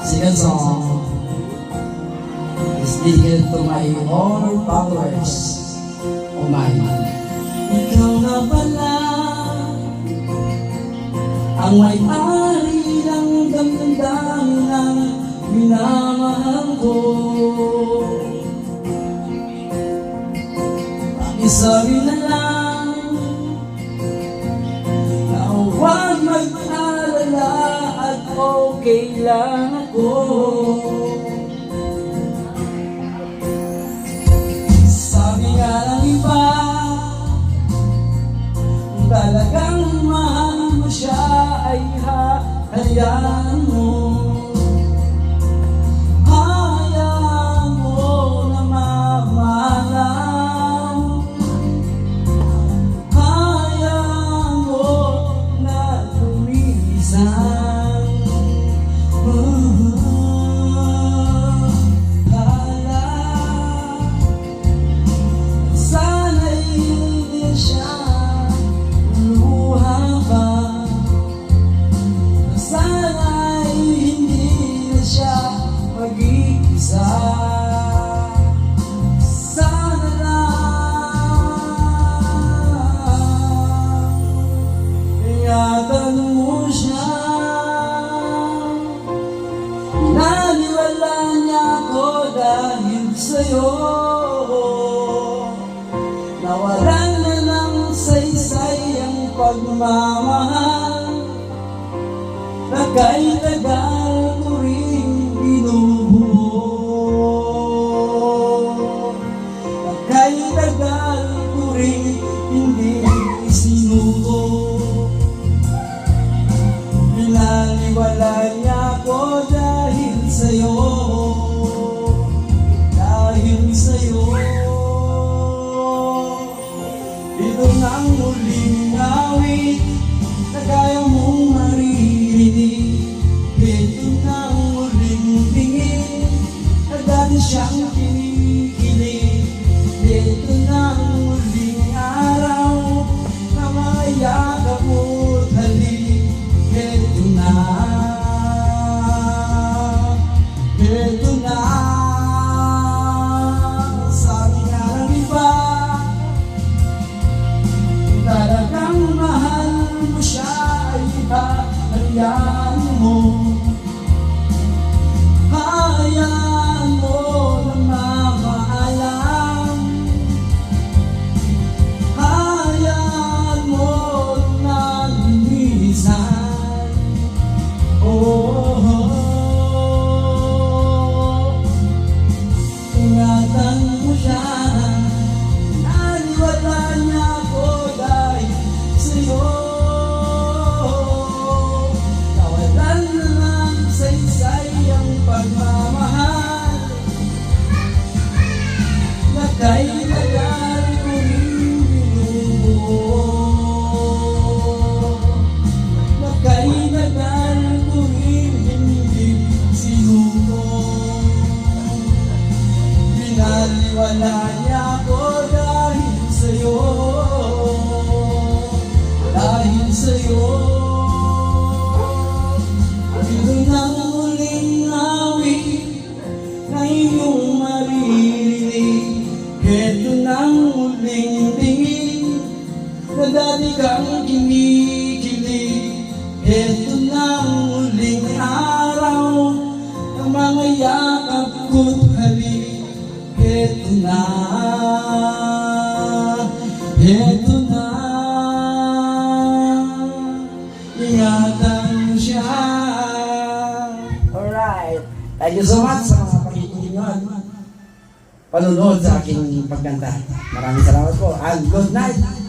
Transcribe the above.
Second song is dedicated to my all followers of mine. Ikaw na pala ang may-ari ng damdamin ng minamahal ko. Pakisabi na lang okay lang ako. Sabi nga ng iba, talagang mahal mo siya ay mo. Sa'yo. Nawalan na ng saysay ang pagmamahal na kay tagal ko rin binubuo Na ang muling araw Na mayakap mo't halik Ito na Ito na Sabi nga ng iba mo mo Tagal ko rin binubuo Na kay tagal ko hindi ang muling tingin Na dati kang kinikilig Ito na ang muling araw Ang mga yakap ko't halik Ito na Ito na Ingatan mo siya Alright. Thank you so much sa mga pakikinig panunood sa aking pagkanta. Maraming salamat po and good night!